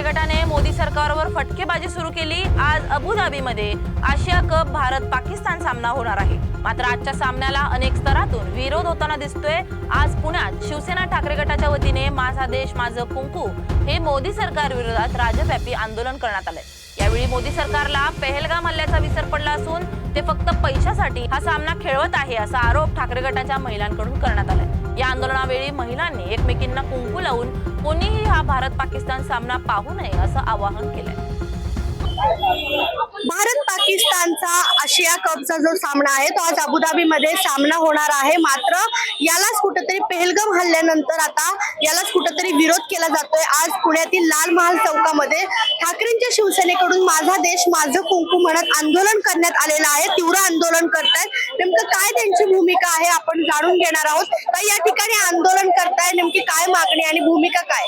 मोदी सरकारवर फटकेबाजी सुरू केली. आज अबुधाबीमध्ये आशिया कप भारत पाकिस्तान सामना होणार आहे. मात्र आजच्या सामन्याला अनेक स्तरातून विरोध होताना दिसतोय. आज पुण्यात शिवसेना ठाकरे गटाच्या वतीने माझा देश माझं कुंकू हे मोदी सरकार विरोधात राज्यव्यापी आंदोलन करण्यात आलंय. यावेळी मोदी सरकारला पहलगाम हल्ल्याचा विसर पडला असून ते फक्त पैशासाठी हा सामना खेळवत आहे असा आरोप ठाकरे गटाच्या महिलांकडून करण्यात आलाय. या आंदोलनावेळी महिलांनी एकमेकींना कुंकू लावून कोणीही हा भारत पाकिस्तान सामना पाहू नये असं आवाहन केलंय. भारत पाकिस्तानचा आशिया कपचा जो सामना आहे तो आज अबुधाबीमध्ये सामना होणार आहे. मात्र याला पहलगम हल्ल्यानंतर आता यालाच कुठंतरी विरोध केला जातोय. आज पुण्यातील लाल महाल चौकामध्ये ठाकरेंच्या शिवसेनेकडून माझा देश माझं कुंकू म्हणत आंदोलन करण्यात आलेलं आहे. तीव्र आंदोलन करतायत. नेमकं काय त्यांची भूमिका आहे आपण जाणून घेणार आहोत. तर या ठिकाणी आंदोलन करताय. नेमकी काय मागणी आणि भूमिका काय?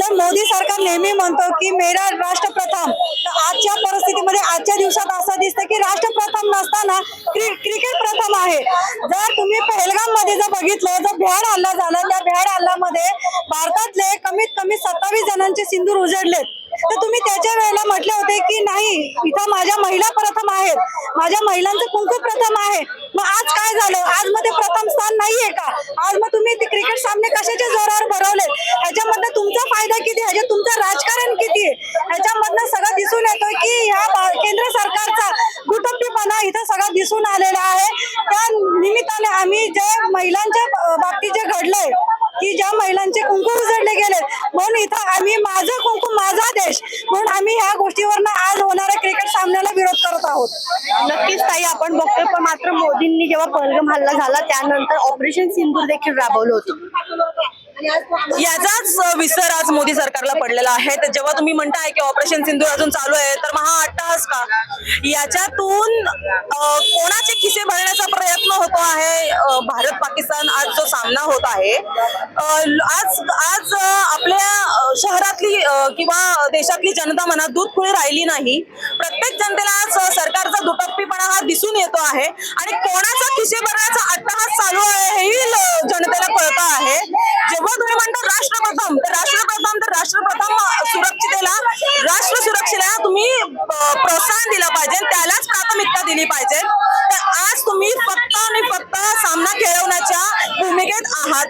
सर मोदी सरकार नेहमी म्हणतो की मेरा राष्ट्र तर आजच्या परिस्थितीमध्ये आजच्या दिवसात असं दिसतं की राष्ट्रप्रथम नसताना क्रि- क्रिकेट प्रथम आहे जर तुम्ही पहलगाममध्ये जर बघितलं जर भ्याड हल्ला झाला त्या भ्याड हल्ल्यामध्ये भारतातले कमीत कमी सत्तावीस जणांचे सिंदूर उजडलेत. तर तुम्ही त्याच्या वेळेला म्हटले होते की नाही इथं माझ्या महिला प्रथम आहेत. माझ्या महिलांचं कुंकू प्रथम आहे. मग आज काय झालं? आज मध्ये प्रथम स्थान नाहीये का? आज मग तुम्ही ते क्रिकेट सामने कशाच्या जोरावर भरवले ह्याच्यामधनं तुमचा फायदा किती? ह्याच्यात तुमचं राजकारण किती? आहे ह्याच्यामधनं सगळं दिसून येतं की ह्या केंद्र सरकारचा दुटप्पीपणा इथं सगळं दिसून आलेला आहे. त्या निमित्ताने आम्ही जे महिलांच्या बाबतीत जे घडलंय की ज्या महिलांचे कुंकू उजडले गेले म्हणून इथं आम्ही माझं कुंकू माझा देश म्हणून आम्ही ह्या गोष्टीवरनं आज होणाऱ्या क्रिकेट सामन्याला विरोध करत आहोत. नक्कीच ताई आपण बघतोय पण मात्र मोदींनी जेव्हा पलगम हल्ला झाला त्यानंतर ऑपरेशन सिंदूर देखील राबवलं होतं. याचाच विसर आज मोदी सरकारला पडलेला आहे. तर जेव्हा तुम्ही म्हणताय की ऑपरेशन सिंधू अजून चालू आहे तर मग हा अट्टहास का? याच्यातून कोणाचे खिसे भरण्याचा प्रयत्न होतो आहे? भारत पाकिस्तान आज जो सामना होत आहे आज आज आपल्या शहरातली किंवा देशातली जनता मनात दूध खुळी राहिली नाही. प्रत्येक जनतेला आज सरकारचा दुटप्पीपणा हा दिसून येतो आहे. आणि कोणाचा खिसे भरण्याचा अट्टहास चालू आहे हेही जनतेला कळतं आहे. जेव्हा तुम्ही म्हणता राष्ट्रप्रथम तर राष्ट्रप्रथम तर राष्ट्रप्रथम सुरक्षितेला राष्ट्र सुरक्षेला तुम्ही प्रोत्साहन दिलं पाहिजे त्यालाच प्राथमिकता दिली पाहिजे. तर आज तुम्ही फक्त आणि फक्त सामना खेळवण्याच्या भूमिकेत आहात.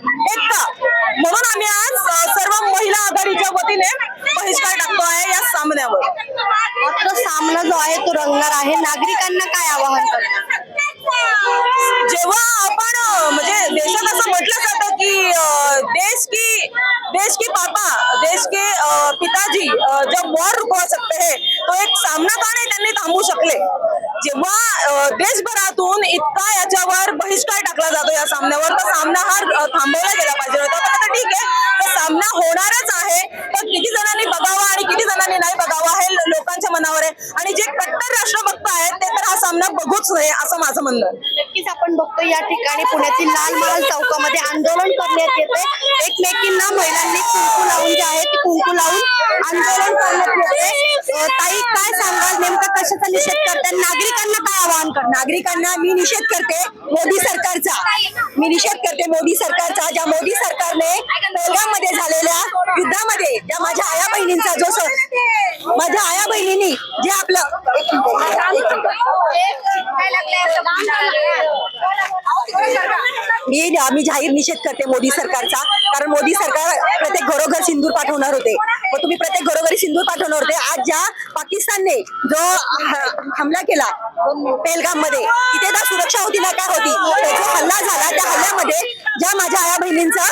म्हणून आम्ही आज सर्व महिला आघाडीच्या वतीने बहिष्कार टाकतो आहे या सामन्यावर. मात्र सामना जो आहे तो रंगणार आहे. नागरिकांना काय आवाहन करतात जेव्हा आपण म्हणजे देश की देश की पापा देश के पिताजी जब वॉर रुकवा सकते हैं तो एक सामना का नाही त्यांनी थांबू शकले? जेव्हा देशभरातून इतका याच्यावर बहिष्कार टाकला जातो या सामन्यावर तर सामना हा थांबवला गेला पाहिजे होता तर आता ठीक आहे तर सामना होणारच आहे तर किती जणांनी बघावा आणि किती जणांनी नाही बघावा हे लोकांच्या मनावर आहे आणि जे कट्टर राष्ट्रभक्त आहेत ते तर हा सामना बघूच नये असं माझं म्हणणं आहे नक्कीच आपण बघतो या ठिकाणी पुण्यातील लाल महाल चौकामध्ये आंदोलन करण्यात येते एकमेकींना महिलांनी कुंकू लावून जे आहे ते कुंकू लावून आंदोलन करण्यात येते ताई काय सांगाल? नेमका कशाचा निषेध करतात नागरिकांना काय आवाहन कर? नागरिकांना मी निषेध करते मोदी सरकारचा. मी निषेध करते मोदी सरकारचा ज्या मोदी सरकारने मध्ये झालेल्या युद्धामध्ये ज्या माझ्या आया बहिणींचा जो माझ्या आया बहिणींनी जे आपलं एक मिनिट, एक मिनिट. मी मी जाहीर निषेध करते मोदी सरकारचा. कारण मोदी सरकार प्रत्येक घरोघर सिंदूर पाठवणार होते. मग तुम्ही प्रत्येक घरोघरी सिंदूर पाठवणार होते. आज ज्या पाकिस्तानने जो हमला केला पेलगाममध्ये तिथे तर सुरक्षा होती ना काय होती? जो हल्ला झाला. त्या हल्ल्यामध्ये ज्या माझ्या आया बहिणींचा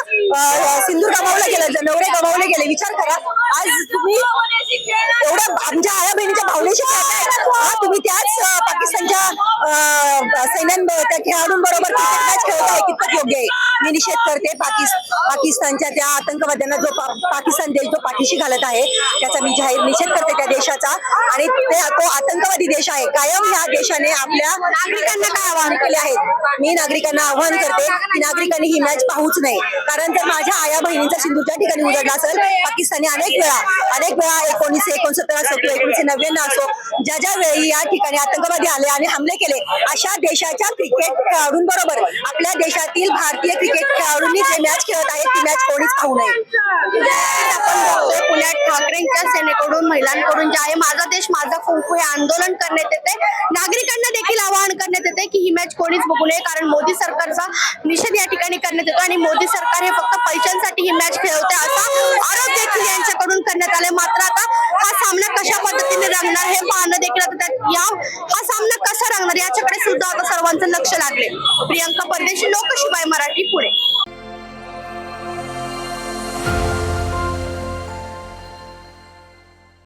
सिंदूर गमावलं गेलं नवरे गमावले गेले. विचार करा. आज तुम्ही एवढ्या आमच्या आया बहिणीच्या भावनेशी खेळताय हा तुम्ही त्याच अं, पाकिस्तानच्या अं, सैन्यां त्या खेळाडूंबरोबर क्रिकेट मॅच खेळताय कितपत योग्य आहे मी निषेध करते पाकिस्तान पाकिस्तानच्या त्या आतंकवाद्यांना जो पाकिस्तान देश जो पाठीशी घालत आहे त्याचा मी जाहीर निषेध करते त्या देशाचा. आणि ते तो आतंकवादी देश आहे. कायम या देशाने आपल्या नागरिकांना काय आवाहन केले आहेत मी नागरिकांना आवाहन करते की नागरिकांनी ही मॅच पाहूच नाही कारण जर माझ्या आया बहिणींचा सिंधूच्या ठिकाणी उजडला असेल पाकिस्तानी अनेक वेळा अनेक वेळा एकोणीसशे एकोणसत्तर असो किंवा एकोणीसशे नव्याण्णव असो ज्या ज्या वेळी या ठिकाणी आतंकवादी आले आणि हमले केले अशा देशाच्या क्रिकेट खेळाडूंबरोबर आपल्या देशातील भारतीय क्रिकेट खेळाडूंनी जे मॅच खेळत आहेत ती मॅच कोणीच खाऊ नये. म्हणजे पुण्यात ठाकरेंच्या सेनेकडून महिलांकडून जे आहे माझा देश माझा कुंकू हे आंदोलन करण्यात येते नागरिकांना देखील आवाहन करण्यात येते की ही मॅच कोणीच बघू नये कारण मोदी सरकारचा निषेध या ठिकाणी करण्यात येतो आणि मोदी सरकार हे फक्त पैशांसाठी ही मॅच खेळवते असा आरोप देखील यांच्याकडून करण्यात आले मात्र आता हा सामना कशा पद्धतीने रंगणार हे पाहणं देखील आता या हा सामना कसा रंगणार याच्याकडे सुद्धा आता सर्वांचं लक्ष लागले प्रियंका परदेशी लोकशिवाय मराठी